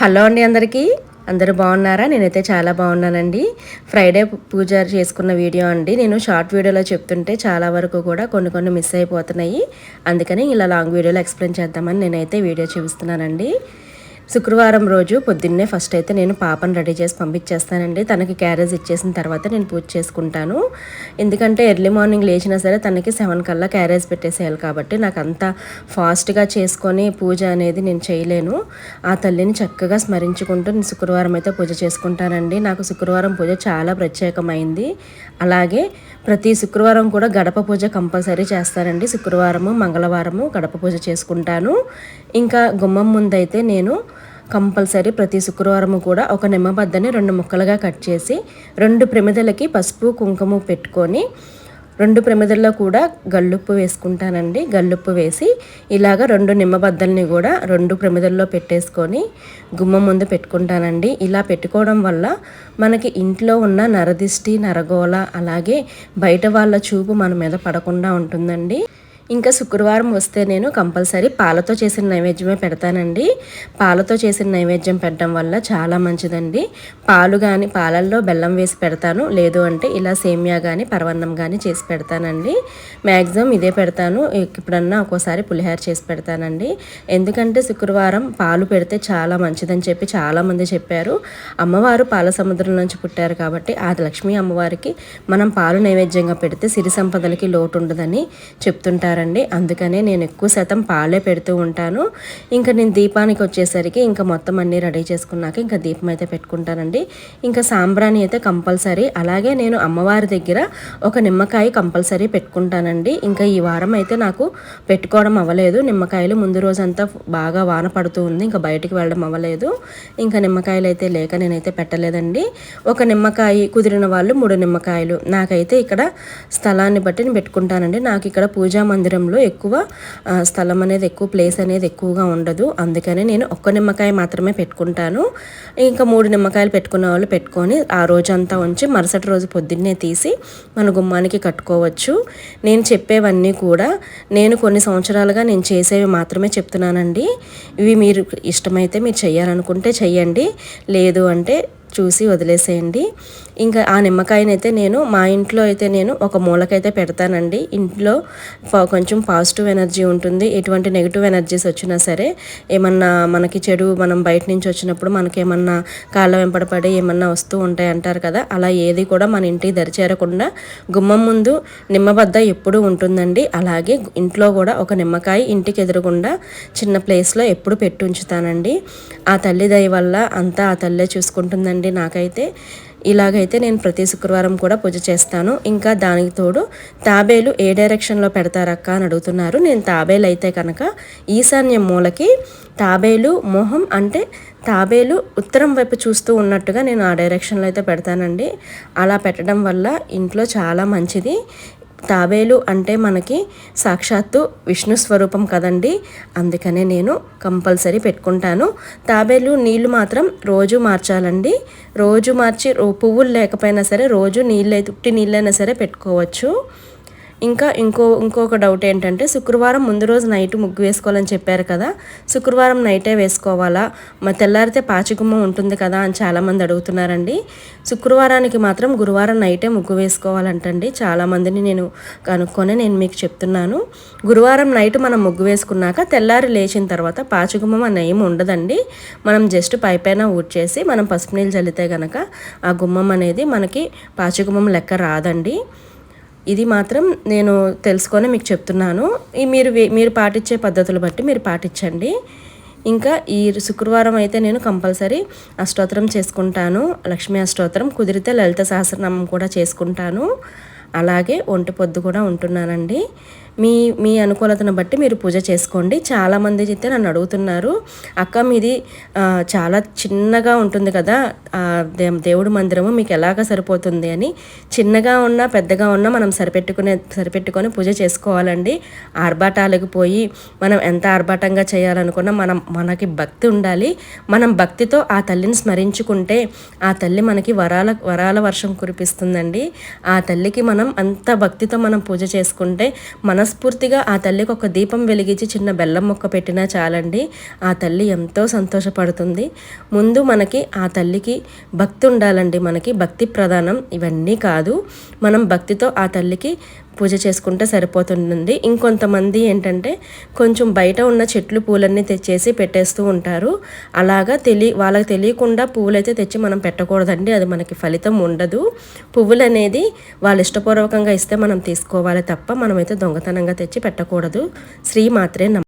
Hello అండి అందరికీ. అందరూ బాగున్నారా? నేనైతే చాలా బాగున్నానండి. ఫ్రైడే పూజ చేసుకున్న వీడియో అండి. నేను షార్ట్ వీడియోలో చెప్తుంటే చాలా వరకు కూడా కొన్ని కొన్ని మిస్ అయిపోతున్నాయి. అందుకని ఇలా లాంగ్ వీడియోలో ఎక్స్ప్లెయిన్ చేద్దామని నేనైతే వీడియో చూపిస్తున్నానండి. శుక్రవారం రోజు పొద్దున్నే ఫస్ట్ అయితే నేను పాపను రెడీ చేసి పంపించేస్తానండి. తనకి క్యారేజ్ ఇచ్చేసిన తర్వాత నేను పూజ చేసుకుంటాను. ఎందుకంటే ఎర్లీ మార్నింగ్ లేచినా సరే తనకి సెవెన్ కల్లా క్యారేజ్ పెట్టేసేయాలి కాబట్టి నాకు అంత ఫాస్ట్గా చేసుకొని పూజ అనేది నేను చేయలేను. ఆ తల్లిని చక్కగా స్మరించుకుంటూ నేను శుక్రవారం అయితే పూజ చేసుకుంటానండి. నాకు శుక్రవారం పూజ చాలా ప్రత్యేకమైంది. అలాగే ప్రతి శుక్రవారం కూడా గడప పూజ కంపల్సరీ చేస్తానండి. శుక్రవారము మంగళవారము గడప పూజ చేసుకుంటాను. ఇంకా గుమ్మం ముందైతే నేను కంపల్సరీ ప్రతి శుక్రవారం కూడా ఒక నిమ్మబద్దని రెండు ముక్కలుగా కట్ చేసి రెండు ప్రమిదలకి పసుపు కుంకుమ పెట్టుకొని రెండు ప్రమిదల్లో కూడా గల్లుప్పు వేసుకుంటానండి. గల్లుప్పు వేసి ఇలాగ రెండు నిమ్మబద్దల్ని కూడా రెండు ప్రమిదల్లో పెట్టేసుకొని గుమ్మ ముందు పెట్టుకుంటానండి. ఇలా పెట్టుకోవడం వల్ల మనకి ఇంట్లో ఉన్న నరదిష్టి నరగోళ అలాగే బయట వాళ్ళ చూపు మన మీద పడకుండా ఉంటుందండి. ఇంకా శుక్రవారం వస్తే నేను కంపల్సరీ పాలతో చేసిన నైవేద్యమే పెడతానండి. పాలతో చేసిన నైవేద్యం పెట్టడం వల్ల చాలా మంచిదండి. పాలు కానీ పాలల్లో బెల్లం వేసి పెడతాను. లేదు అంటే ఇలా సేమియా కానీ పరవన్నం కానీ చేసి పెడతానండి. మ్యాక్సిమం ఇదే పెడతాను. ఎప్పుడన్నా ఒక్కోసారి పులిహార చేసి పెడతానండి. ఎందుకంటే శుక్రవారం పాలు పెడితే చాలా మంచిదని చెప్పి చాలామంది చెప్పారు. అమ్మవారు పాల సముద్రం నుంచి పుట్టారు కాబట్టి ఆ లక్ష్మీ అమ్మవారికి మనం పాలు నైవేద్యంగా పెడితే సిరి సంపదలకి లోటు ఉండదని చెప్తుంటారు ఉంటారండి అందుకనే నేను ఎక్కువ శాతం పాలే పెడుతూ ఉంటాను. ఇంకా నేను దీపానికి వచ్చేసరికి ఇంకా మొత్తం అన్నీ రెడీ చేసుకున్నాక ఇంకా దీపం అయితే పెట్టుకుంటానండి. ఇంకా సాంబ్రాణి అయితే కంపల్సరీ. అలాగే నేను అమ్మవారి దగ్గర ఒక నిమ్మకాయ కంపల్సరీ పెట్టుకుంటానండి. ఇంకా ఈ వారం అయితే నాకు పెట్టుకోవడం అవ్వలేదు. నిమ్మకాయలు ముందు రోజంతా బాగా వాన పడుతూ ఉంది. ఇంకా బయటికి వెళ్ళడం అవ్వలేదు. ఇంకా నిమ్మకాయలు అయితే లేక నేనైతే పెట్టలేదండి. ఒక నిమ్మకాయ కుదిరిన వాళ్ళు మూడు నిమ్మకాయలు. నాకైతే ఇక్కడ స్థలాన్ని బట్టి నేను పెట్టుకుంటానండి. నాకు ఇక్కడ పూజా మందిరం మందిరంలో ఎక్కువ స్థలం అనేది ఎక్కువ ప్లేస్ అనేది ఎక్కువగా ఉండదు. అందుకనే నేను ఒక్క నిమ్మకాయ మాత్రమే పెట్టుకుంటాను. ఇంకా మూడు నిమ్మకాయలు పెట్టుకున్న వాళ్ళు పెట్టుకొని ఆ రోజంతా ఉంచి మరుసటి రోజు పొద్దున్నే తీసి మన గుమ్మానికి కట్టుకోవచ్చు. నేను చెప్పేవన్నీ కూడా నేను కొన్ని సంవత్సరాలుగా నేను చేసేవి మాత్రమే చెప్తున్నానండి. ఇవి మీరు ఇష్టమైతే మీరు చేయాలనుకుంటే చెయ్యండి. లేదు అంటే చూసి వదిలేసేయండి. ఇంకా ఆ నిమ్మకాయనైతే నేను మా ఇంట్లో అయితే నేను ఒక మూలకైతే పెడతానండి. ఇంట్లో కొంచెం పాజిటివ్ ఎనర్జీ ఉంటుంది. ఎటువంటి నెగిటివ్ ఎనర్జీస్ వచ్చినా సరే ఏమన్నా మనకి చెడు మనం బయట నుంచి వచ్చినప్పుడు మనకి ఏమన్నా కాళ్ళ వెంపడపడి ఏమన్నా వస్తూ ఉంటాయి అంటారు కదా అలా ఏది కూడా మన ఇంటికి దరిచేరకుండా గుమ్మం ముందు నిమ్మబద్ద ఎప్పుడూ ఉంటుందండి. అలాగే ఇంట్లో కూడా ఒక నిమ్మకాయ ఇంటికి ఎదురుగుండా చిన్న ప్లేస్లో ఎప్పుడు పెట్టి ఉంచుతానండి. ఆ తల్లి దయ వల్ల అంతా ఆ తల్లే చూసుకుంటుందండి. నాకైతే. ఇలాగైతే నేను ప్రతి శుక్రవారం కూడా పూజ చేస్తాను. ఇంకా దానికి తోడు తాబేలు ఏ డైరెక్షన్లో పెడతారక్క అని అడుగుతున్నారు. నేను తాబేలు అయితే కనుక ఈశాన్య మూలకి తాబేలు మొహం అంటే తాబేలు ఉత్తరం వైపు చూస్తూ ఉన్నట్టుగా నేను ఆ డైరెక్షన్లో అయితే పెడతానండి. అలా పెట్టడం వల్ల ఇంట్లో చాలా మంచిది. తాబేలు అంటే మనకి సాక్షాత్తు విష్ణు స్వరూపం కదండి. అందుకనే నేను కంపల్సరీ పెట్టుకుంటాను. తాబేలు నీళ్ళు మాత్రం రోజు మార్చాలండి. రోజు మార్చి పువ్వులు లేకపోయినా సరే రోజు నీళ్ళు ఉట్టి నీళ్ళైనా సరే పెట్టుకోవచ్చు. ఇంకా ఇంకో ఇంకొక డౌట్ ఏంటంటే శుక్రవారం ముందు రోజు నైట్ ముగ్గు వేసుకోవాలని చెప్పారు కదా. శుక్రవారం నైటే వేసుకోవాలా? మా తెల్లారితే పాచిగుమ్మ ఉంటుంది కదా అని చాలామంది అడుగుతున్నారండి. శుక్రవారానికి మాత్రం గురువారం నైటే ముగ్గు వేసుకోవాలంటండి. చాలామందిని నేను కనుక్కొని నేను మీకు చెప్తున్నాను. గురువారం నైట్ మనం ముగ్గు వేసుకున్నాక తెల్లారి లేచిన తర్వాత పాచిగుమ్మ అనే ఏం ఉండదండి. మనం జస్ట్ పైపైన ఊడ్చేసి మనం పసుపు నీళ్ళు చల్లితే కనుక ఆ గుమ్మం అనేది మనకి పాచిగుమ్మం లెక్క రాదండి. ఇది మాత్రం నేను తెలుసుకొని మీకు చెప్తున్నాను. ఈ మీరు మీరు పాటించే పద్ధతులు బట్టి మీరు పాటించండి. ఇంకా ఈ శుక్రవారం అయితే నేను కంపల్సరీ అష్టోత్తరం చేసుకుంటాను. లక్ష్మీ అష్టోత్తరం కుదిరితే లలిత సహస్రనామం కూడా చేసుకుంటాను. అలాగే ఒంటి పొద్దు కూడా ఉంటున్నానండి. మీ మీ అనుకూలతను బట్టి మీరు పూజ చేసుకోండి. చాలామంది అయితే నన్ను అడుగుతున్నారు అక్క మీది చాలా చిన్నగా ఉంటుంది కదా దేవుడి మందిరము మీకు ఎలాగ సరిపోతుంది? అని. చిన్నగా ఉన్నా పెద్దగా ఉన్నా మనం సరిపెట్టుకునే సరిపెట్టుకొని పూజ చేసుకోవాలండి. ఆర్భాటాలకు పోయి మనం ఎంత ఆర్భాటంగా చేయాలనుకున్నా మనం మనకి భక్తి ఉండాలి. మనం భక్తితో ఆ తల్లిని స్మరించుకుంటే ఆ తల్లి మనకి వరాల వరాల వర్షం కురిపిస్తుందండి. ఆ తల్లికి మనం అంత భక్తితో మనం పూజ చేసుకుంటే మన మనస్ఫూర్తిగా ఆ తల్లికి ఒక దీపం వెలిగించి చిన్న బెల్లం మొక్క పెట్టినా చాలండి. ఆ తల్లి ఎంతో సంతోషపడుతుంది. ముందు మనకి ఆ తల్లికి భక్తి ఉండాలండి. మనకి భక్తి ప్రధానం. ఇవన్నీ కాదు. మనం భక్తితో ఆ తల్లికి పూజ చేసుకుంటే సరిపోతుంది ఇంకొంతమంది ఏంటంటే కొంచెం బయట ఉన్న చెట్లు పూలన్నీ తెచ్చేసి పెట్టేస్తూ ఉంటారు. అలాగా తెలియ వాళ్ళకి తెలియకుండా పువ్వులైతే తెచ్చి మనం పెట్టకూడదండి. అది మనకి ఫలితం ఉండదు. పువ్వులు అనేది వాళ్ళు ఇష్టపూర్వకంగా ఇస్తే మనం తీసుకోవాలి తప్ప మనమైతే దొంగతనంగా తెచ్చి పెట్టకూడదు. శ్రీ మాత్రే నమ్మ